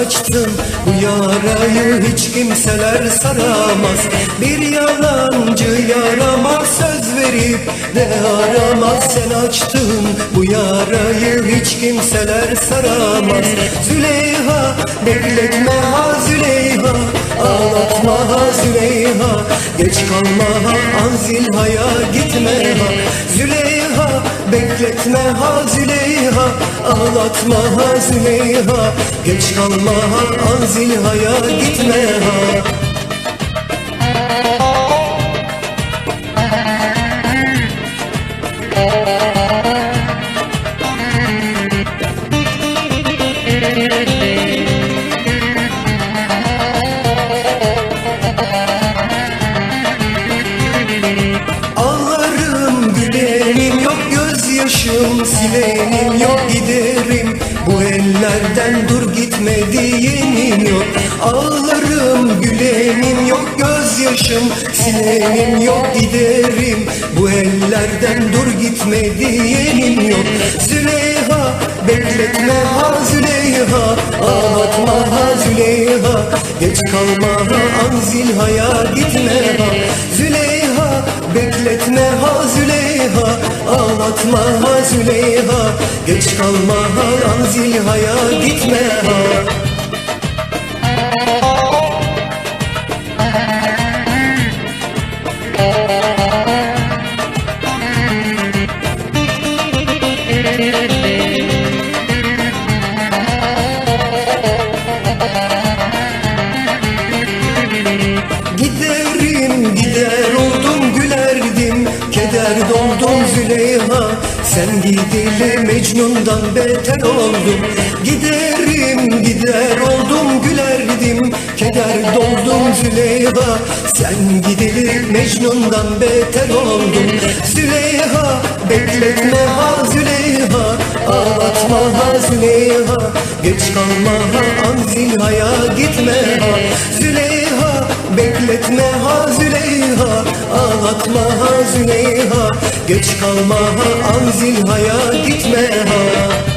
Açtın bu hiç kimseler saramaz. Bir yaramaz söz verip de aramaz Sen açtın. Bu yarayı hiç kimseler saramaz. Züleyha bekletme ha Züleyha Ağlatma ha Züleyha. Geç kalma ha Anzilha'ya gitme ha. Züleyha bekletme ha Züleyha Ağlatma ha Züleyha. Geç kalma ha Anzilha'ya gitme ha gözyaşım silenim yok giderim. Bu ellerden dur gitme diyenim yok. Ağlarım gülenim yok gözyaşım silenim yok giderim. Bu ellerden dur gitme diyenim yok. Züleyha bekletme ha Züleyha. Ağlatma ha Züleyha. Geç kalma ha Anzilha'ya gitme ha. Züleyha bekletme ha Züleyha Ağlatma ha Züleyha Geç kalma ha Anzilha'ya gitme. Ha Giderim gider Züleyha Sen gideli Mecnun'dan beter oldum Giderim gider oldum gülerdim. Keder doldum Züleyha Sen gideli Mecnun'dan beter oldum Züleyha bekletme ha Züleyha Ağlatma ha Züleyha Geç kalma ha Anzilha'ya gitme ha. Züleyha bekletme ha Züleyha Ağlatma ha Züleyha Geç kalma ha Anzilha'ya gitme ha